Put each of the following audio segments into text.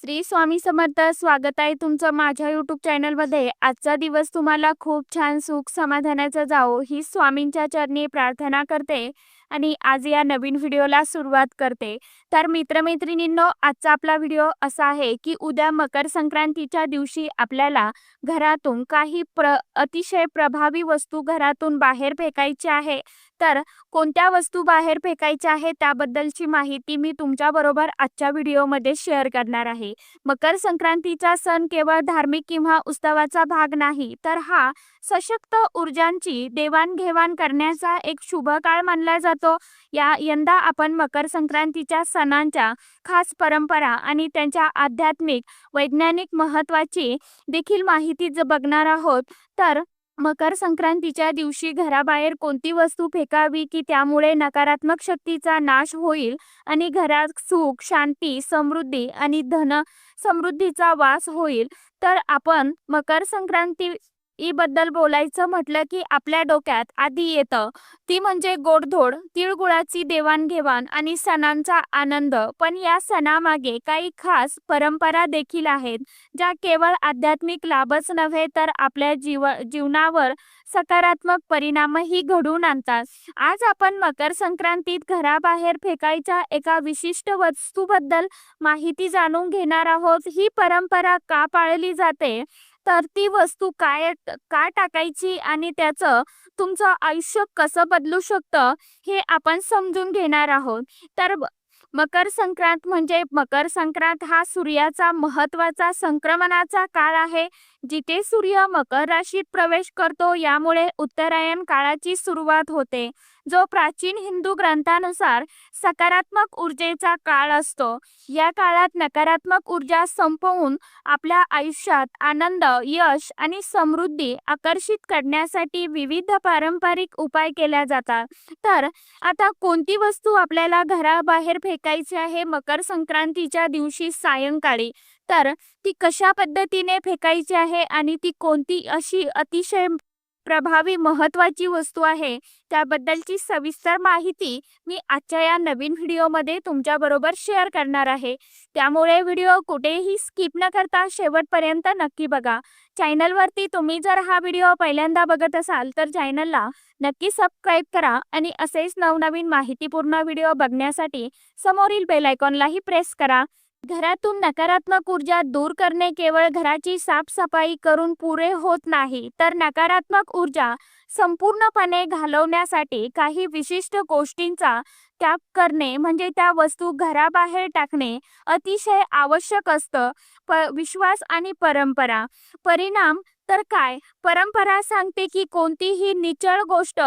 श्री स्वामी समर्थ स्वागत आहे तुमचं माझ्या यूट्यूब चॅनलमध्ये आजचा दिवस तुम्हाला खूप छान सुख समाधानाचा जावो ही स्वामींच्या चरणी प्रार्थना करते आणि आज या नवीन व्हिडिओला सुरुवात करते. तर मित्रमैत्रिणींनो आजचा आपला व्हिडिओ असा आहे की उद्या मकर संक्रांतीच्या दिवशी आपल्याला घरातून काही प्र अतिशय प्रभावी वस्तू घरातून बाहेर फेकायची आहे. तर कोणत्या वस्तू बाहेर फेकायच्या आहे त्याबद्दलची माहिती मी तुमच्याबरोबर आजच्या व्हिडिओमध्ये शेअर करणार आहे. मकर संक्रांतीचा सण केवळ धार्मिक किंवा उत्सवाचा भाग नाही तर हा सशक्त ऊर्जांची देवाणघेवाण करण्याचा एक शुभ काळ मानला जातो. या यंदा आपण मकर संक्रांतीच्या सणांच्या खास परंपरा आणि त्यांच्या आध्यात्मिक वैज्ञानिक महत्त्वाची देखील माहिती बघणार आहोत. तर मकर संक्रांतीच्या दिवशी घराबाहेर कोणती वस्तू फेकावी की त्यामुळे नकारात्मक शक्तीचा नाश होईल? आणि घरात सुख शांती समृद्धी आणि धन समृद्धीचा वास होईल. तर आपण मकर संक्रांती ई बद्दल बोलायचं म्हटलं की आपल्या डोक्यात आधी येतं. ती म्हणजे गोडधोड तिळगुळाची देवाणघेवाण आणि सणांचा आनंद. पण या सणामागे काही खास परंपरा देखील आहेत ज्या केवळ आध्यात्मिक लाभच नव्हे तर आपल्या जीव जीवनावर सकारात्मक परिणामही घडवून आणतात. आज आपण मकर संक्रांतीत घराबाहेर फेकायच्या एका विशिष्ट वस्तूबद्दल माहिती जाणून घेणार आहोत. ही परंपरा का पाळली जाते? तर ती वस्तू काय का टाकायची आणि त्याचं तुमचं आयुष्य कसं बदलू शकतं हे आपण समजून घेणार आहोत. तर मकर संक्रांत म्हणजे मकर संक्रांत हा सूर्याचा महत्त्वाचा संक्रमणाचा काळ आहे. जिथे सूर्य मकर राशीत प्रवेश करतो यामुळे उत्तरायण काळाची सुरुवात होते. जो प्राचीन हिंदू ग्रंथानुसार सकारात्मक ऊर्जेचा काळ असतो या काळात नकारात्मक ऊर्जा संपवून आपल्या आयुष्यात आनंद यश आणि समृद्धी आकर्षित करण्यासाठी विविध पारंपरिक उपाय केल्या जातात. तर आता कोणती वस्तू आपल्याला घराबाहेर फेकायची आहे? मकर संक्रांतीच्या दिवशी सायंकाळी. तर ती कशा पद्धतीने फेकायची आहे आणि ती कोणती अशी अतिशय प्रभावी महत्वाची वस्तू आहे त्याबद्दलची सविस्तर माहिती मी आजच्या या नवीन व्हिडिओमध्ये तुमच्याबरोबर शेअर करणार आहे. त्यामुळे व्हिडिओ कुठेही स्किप न करता शेवटपर्यंत नक्की बघा. चॅनलवरती तुम्ही जर हा व्हिडिओ पहिल्यांदा बघत असाल तर चॅनलला नक्की सबस्क्राईब करा आणि असेच नवनवीन माहितीपूर्ण व्हिडिओ बघण्यासाठी समोरील बेलायकॉनलाही प्रेस करा. घरातून नकारात्मक ऊर्जा दूर करणे केवळ घराची साफसफाई करून पुरे होत नाही तर नकारात्मक ऊर्जा संपूर्णपणे घालवण्यासाठी काही विशिष्ट गोष्टींचा त्याग करणे म्हणजे त्या वस्तू घराबाहेर टाकणे अतिशय आवश्यक असतं. प विश्वास आणि परंपरा. परिणाम तर काय? परंपरा सांगते की कोणतीही निचळ गोष्ट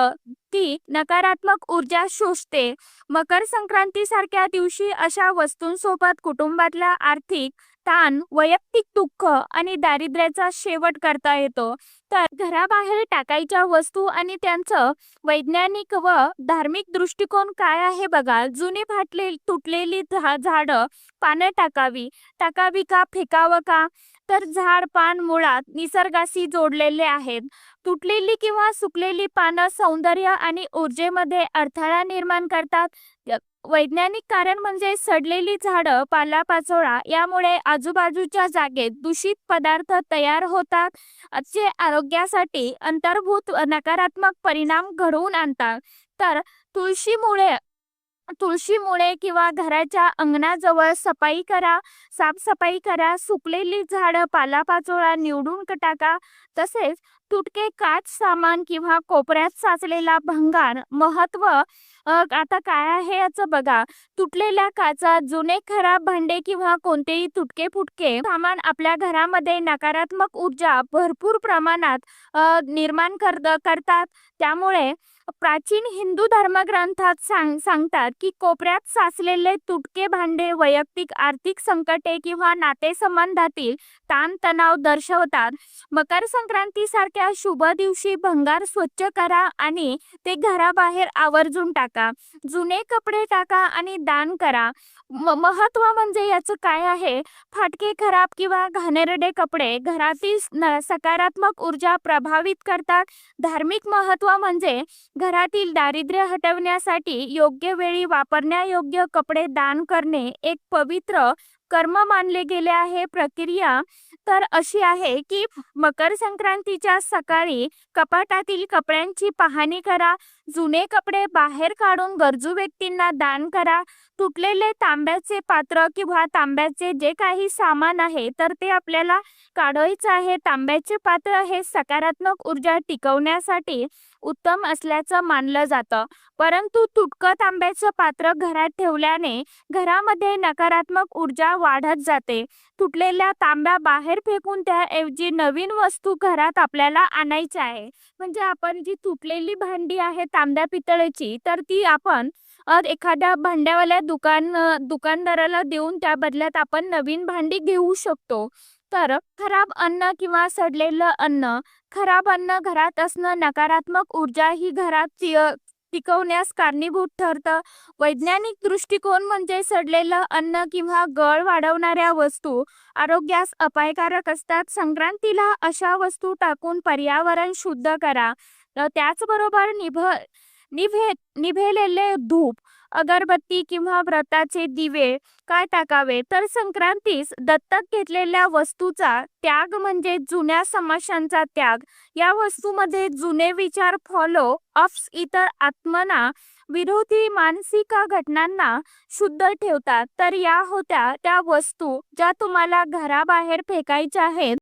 ती नकारात्मक ऊर्जा शोषते. मकर संक्रांती सारख्या दिवशी अशा वस्तूंसोबत कुटुंबातल्या आर्थिक ताण वैयक्तिक दुःख आणि दारिद्र्याचा शेवट करता येतो. तर घराबाहेर टाकायच्या वस्तू आणि त्यांचं वैज्ञानिक व धार्मिक दृष्टिकोन काय आहे बघा. जुनी फाटले तुटलेली झाडं पानं टाकावी. टाकावी का फेकावं का? तर झाड पान मुळात निसर्गाशी जोडलेले आहेत. तुटलेली किंवा सुकलेली पानं सौंदर्य आणि ऊर्जेमध्ये अडथळा निर्माण करतात. वैज्ञानिक कारण म्हणजे सडलेली झाडं पालापाचोळा यामुळे आजूबाजूच्या जागेत दूषित पदार्थ तयार होतात जे आरोग्यासाठी अंतर्भूत नकारात्मक परिणाम घडवून आणतात. तर तुळशीमुळे तुळशीमुळे किंवा घराच्या अंगणाजवळ सफाई करा साफसफाई करा सुकलेली झाडं पालापाचोळा निवडून टाका. तसेच तुटके काच सामान किंवा कोपऱ्यात साचलेला भंगार महत्त्व आता काय आहे याचं बघा. तुटलेल्या काचा जुने खराब भांडे किंवा कोणतेही तुटके फुटके सामान आपल्या घरामध्ये नकारात्मक ऊर्जा भरपूर प्रमाणात निर्माण कर करतात. त्यामुळे प्राचीन हिंदू धर्मग्रंथात सांग सांगतात की कोपऱ्यात साचलेले तुटके भांडे वैयक्तिक आर्थिक संकटे किंवा नातेसंबंधातील ताणतणाव दर्शवतात. मकर संक्रांती त्या शुभ दिवशी भंगार स्वच्छ करा आणि ते घराबाहेर आवर्जून टाका. जुने कपडे टाका आणि दान करा. महत्त्व म्हणजे याचं काय आहे? फाटके खराब किंवा घाणेरडे कपडे घरातील सकारात्मक ऊर्जा प्रभावित करतात. धार्मिक महत्त्व म्हणजे घरातील दारिद्र्य हटवण्यासाठी योग्य वेळी वापरण्यायोग्य कपडे दान करणे एक पवित्र कर्म मानले गेले आहे. प्रक्रिया तर अशी आहे की मकर संक्रांतीच्या सकाळी कपाटातील कपड्यांची पाहणी करा जुने कपडे बाहेर काढून गरजू व्यक्तींना दान करा तुटलेले तांब्याचे पात्र किंवा तांब्याचे जे काही सामान आहे तर ते आपल्याला काढायचं आहे. तांब्याचे पात्र हे सकारात्मक ऊर्जा टिकवण्यासाठी उत्तम असल्याचं मानलं जातं. परंतु तुटकं तांब्याचं पात्र घरात ठेवल्याने घरामध्ये नकारात्मक ऊर्जा वाढत जाते. तुटलेल्या तांब्या बाहेर फेकून त्याऐवजी नवीन वस्तू घरात आपल्याला आणायची आहे. म्हणजे आपण जी तुटलेली भांडी आहे तांब्या पितळेची तर ती आपण एखाद्या भांड्यावाल्या दुकान दुकानदाराला देऊन त्या बदल्यात आपण नवीन भांडी घेऊ शकतो. तर खराब अन्न किंवा सडलेलं अन्न खराब अन्न घरात असणं नकारात्मक ऊर्जा ही घरात टिकवण्यास कारणीभूत ठरतं. वैज्ञानिक दृष्टिकोन म्हणजे सडलेलं अन्न किंवा गळ वाढवणाऱ्या वस्तू आरोग्यास अपायकारक असतात. संक्रांतीला अशा वस्तू टाकून पर्यावरण शुद्ध करा. त्याचबरोबर निभ निभे निभेलेले धूप अगरबत्ती किंवा व्रताचे दिवे काय टाकावे? तर संक्रांतीस दत्तक घेतलेल्या वस्तूचा त्याग म्हणजे जुन्या समस्यांचा त्याग. या वस्तूमध्ये जुने विचार फॉलो अफ्स इतर आत्मना विरोधी मानसिक घटनांना शुद्ध ठेवतात. तर या होत्या त्या वस्तू ज्या तुम्हाला घराबाहेर फेकायच्या आहेत.